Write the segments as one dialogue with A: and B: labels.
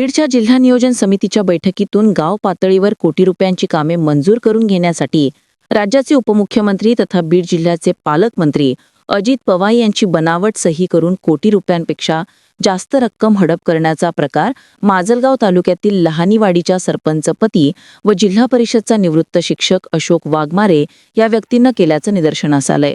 A: बीडच्या जिल्हा नियोजन समितीच्या बैठकीतून गाव पातळीवर कोटी रुपयांची कामे मंजूर करून घेण्यासाठी राज्याचे उपमुख्यमंत्री तथा बीड जिल्ह्याचे पालकमंत्री अजित पवार यांची बनावट सही करून कोटी रुपयांपेक्षा जास्त रक्कम हडप करण्याचा प्रकार माजलगाव तालुक्यातील लहानीवाडीच्या सरपंचपती व जिल्हा परिषदचा निवृत्त शिक्षक अशोक वाघमारे या व्यक्तींना केल्याचं निदर्शनास आलंय.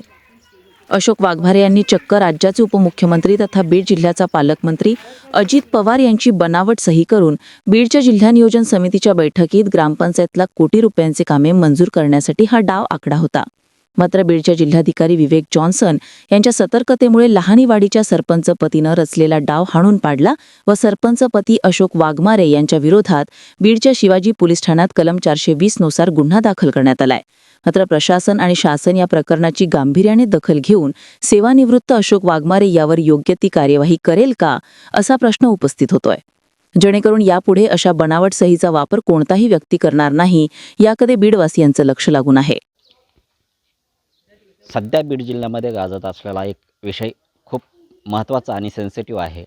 A: अशोक वाघमारे यांनी चक्क राज्याचे उपमुख्यमंत्री तथा बीड जिल्ह्याचा पालकमंत्री अजित पवार यांची बनावट सही करून बीडच्या जिल्हा नियोजन समितीच्या बैठकीत ग्रामपंचायतला कोटी रुपयांचे कामे मंजूर करण्यासाठी हा डाव आकडा होता. मात्र बीडच्या जिल्हाधिकारी विवेक जॉन्सन यांच्या सतर्कतेमुळे लहानीवाडीच्या सरपंच पतीनं रचलेला डाव हाणून पाडला व सरपंचपती अशोक वाघमारे यांच्या विरोधात बीडच्या शिवाजी पोलीस ठाण्यात कलम चारशे वीसनुसार गुन्हा दाखल करण्यात आलाय. मात्र प्रशासन आणि शासन या प्रकरणाची गांभीर्याने दखल घेऊन सेवानिवृत्त अशोक वाघमारे यावर योग्य ती कार्यवाही करेल का असा प्रश्न उपस्थित होतोय. जेणेकरून यापुढे अशा बनावट सहीचा वापर कोणताही व्यक्ती करणार नाही याकडे बीडवासियांचं लक्ष लागून आहे.
B: सध्या बीड जिल्ह्यामध्ये गाजत असलेला एक विषय खूप महत्त्वाचा आणि सेन्सिटिव्ह आहे.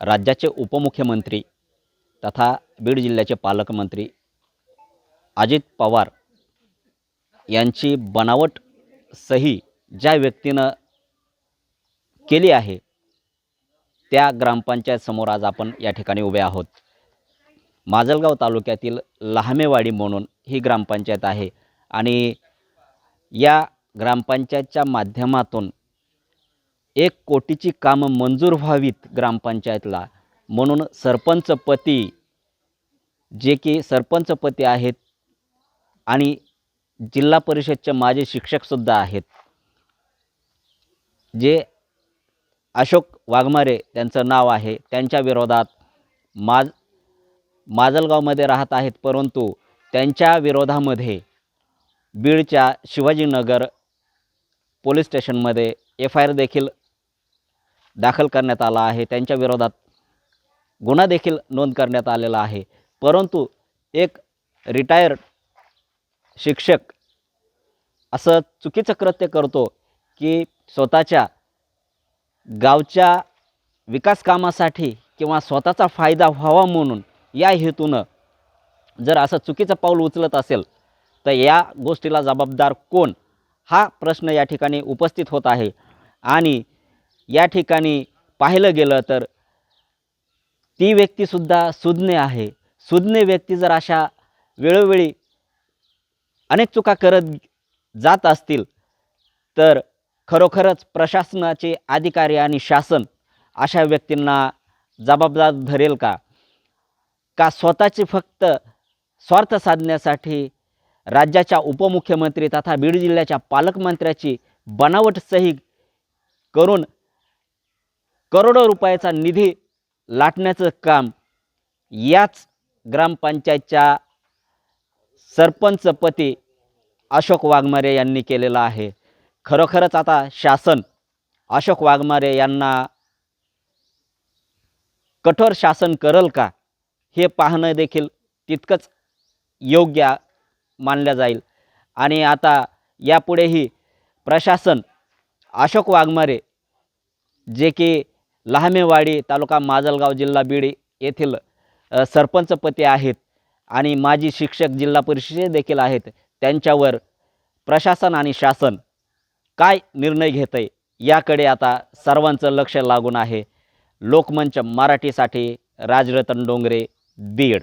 B: राज्याचे उपमुख्यमंत्री तथा बीड जिल्ह्याचे पालकमंत्री अजित पवार यांची बनावट सही ज्या व्यक्तीनं केली आहे त्या ग्रामपंचायत समोर आज आपण या ठिकाणी उभे आहोत. माजलगाव तालुक्यातील लहामेवाडी म्हणून ही ग्रामपंचायत आहे आणि या ग्रामपंचायतच्या माध्यमातून एक कोटीची कामं मंजूर व्हावीत ग्रामपंचायतला. म्हणून सरपंचपती जे की सरपंचपती आहेत आणि जिल्हा परिषदचे माझे शिक्षकसुद्धा आहेत. जे अशोक वाघमारे त्यांचं नाव आहे त्यांच्या विरोधात माज माजलगावमध्ये राहत आहेत परंतु त्यांच्या विरोधामध्ये बीडच्या शिवाजीनगर पोलीस स्टेशनमध्ये एफ आय आर देखील दाखल करण्यात आला आहे. त्यांच्या विरोधात गुन्हा देखील नोंद करण्यात आलेला आहे. परंतु एक रिटायर्ड शिक्षक असं चुकीचं कृत्य करतो की स्वतःच्या गावच्या विकास कामासाठी किंवा स्वतःचा फायदा व्हावा म्हणून या हेतूनं जर असं चुकीचं पाऊल उचलत असेल तर या गोष्टीला जबाबदार कोण? हा प्रश्न या ठिकाणी उपस्थित होत आहे. आणि या ठिकाणी पाहिलं गेलं तर ती व्यक्तीसुद्धा सुज्ञ आहे. सुज्ञ व्यक्ती जर अशा वेळोवेळी अनेक चुका करत जात असतील तर खरोखरच प्रशासनाचे अधिकारी आणि शासन अशा व्यक्तींना जबाबदार धरेल का? का स्वतःचे फक्त स्वार्थ साधण्यासाठी राज्याच्या उपमुख्यमंत्री तथा बीड जिल्ह्याच्या पालकमंत्र्याची बनावट सही करून करोडो रुपयाचा निधी लाटण्याचं काम याच ग्रामपंचायतच्या सरपंचपती अशोक वाघमारे यांनी केलेलं आहे. खरोखरच आता शासन अशोक वाघमारे यांना कठोर शासन करल का हे पाहणं देखील तितकंच योग्य मानल्या जाईल. आणि आता यापुढेही प्रशासन अशोक वाघमारे जे की लहामेवाडी तालुका माजलगाव जिल्हा बीड येथील सरपंचपती आहेत आणि माजी शिक्षक जिल्हा परिषदे देखील आहेत त्यांच्यावर प्रशासन आणि शासन काय निर्णय घेत आहे याकडे आता सर्वांचं लक्ष लागून आहे. लोकमंच मराठीसाठी राजरतन डोंगरे बीड.